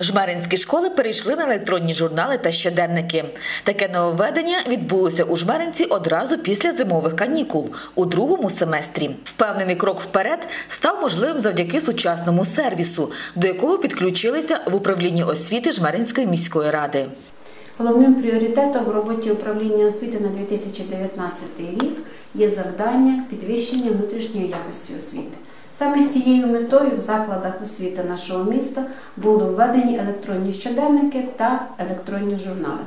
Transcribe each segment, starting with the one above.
Жмеринські школи перейшли на електронні журнали та щоденники. Таке нововведення відбулося у Жмеринці одразу після зимових канікул у другому семестрі. Впевнений крок вперед став можливим завдяки сучасному сервісу, до якого підключилися в управлінні освіти Жмеринської міської ради. Головним пріоритетом в роботі управління освіти на 2019 рік є завдання підвищення внутрішньої якості освіти. Саме з цією метою в закладах освіти нашого міста були введені електронні щоденники та електронні журнали.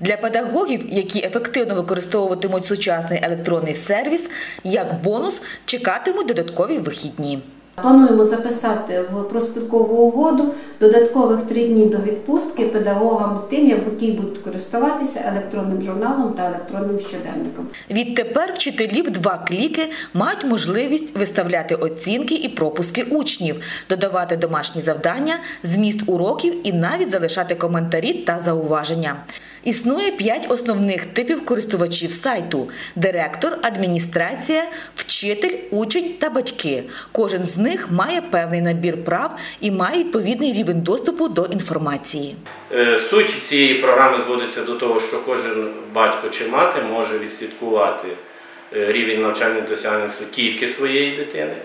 Для педагогів, які ефективно використовуватимуть сучасний електронний сервіс, як бонус чекатимуть додаткові вихідні. Плануємо записати в профспілкову угоду додаткових три дні до відпустки педагогам тим, які будуть користуватися електронним журналом та електронним щоденником. Відтепер вчителі в два кліки мають можливість виставляти оцінки і пропуски учнів, додавати домашні завдання, зміст уроків і навіть залишати коментарі та зауваження. Існує п'ять основних типів користувачів сайту: директор, адміністрація, вчитель, учень та батьки. Кожен з них має певний набір прав і має відповідний рівень доступу до інформації. Е, Суть цієї програми зводиться до того, що кожен батько чи мати може відслідкувати е, рівень навчальних досягнень тільки своєї дитини.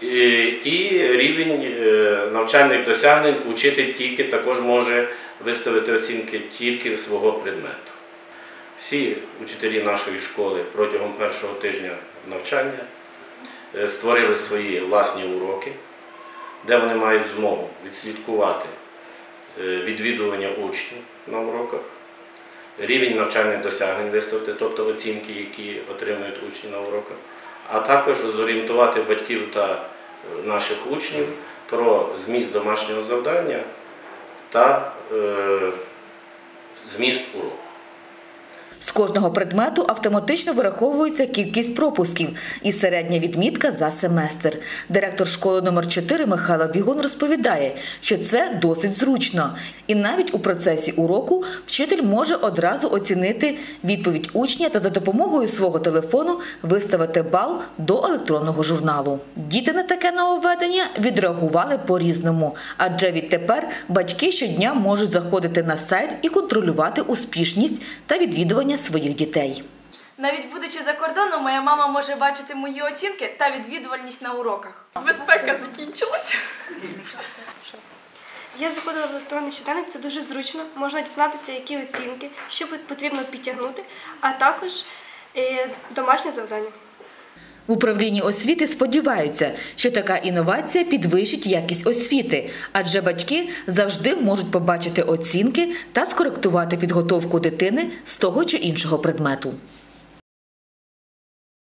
І- рівень е, навчальних досягнень учитель тільки також може виставити оцінки тільки свого предмету. Всі учителі нашої школи протягом першого тижня навчання е, створили свої власні уроки, де вони мають змогу відслідкувати е, відвідування учнів на уроках, рівень навчальних досягнень виставити, тобто оцінки, які отримують учні на уроках, а також зорієнтувати батьків та е, наших учнів про зміст домашнього завдання та е, зміст уроку. З кожного предмету автоматично вираховується кількість пропусків і середня відмітка за семестр. Директор школи номер 4 Михайло Бігун розповідає, що це досить зручно. І навіть у процесі уроку вчитель може одразу оцінити відповідь учня та за допомогою свого телефону виставити бал до електронного журналу. Діти на таке нововведення відреагували по-різному, адже відтепер батьки щодня можуть заходити на сайт і контролювати успішність та відвідування своїх дітей. Навіть будучи за кордоном, моя мама може бачити мої оцінки та відвідувальність на уроках. Безпека закінчилася. Я заходила в електронний щоденник, це дуже зручно. Можна дізнатися, які оцінки, що потрібно підтягнути, а також е, домашнє завдання. В управлінні освіти сподіваються, що така інновація підвищить якість освіти, адже батьки завжди можуть побачити оцінки та скоректувати підготовку дитини з того чи іншого предмету.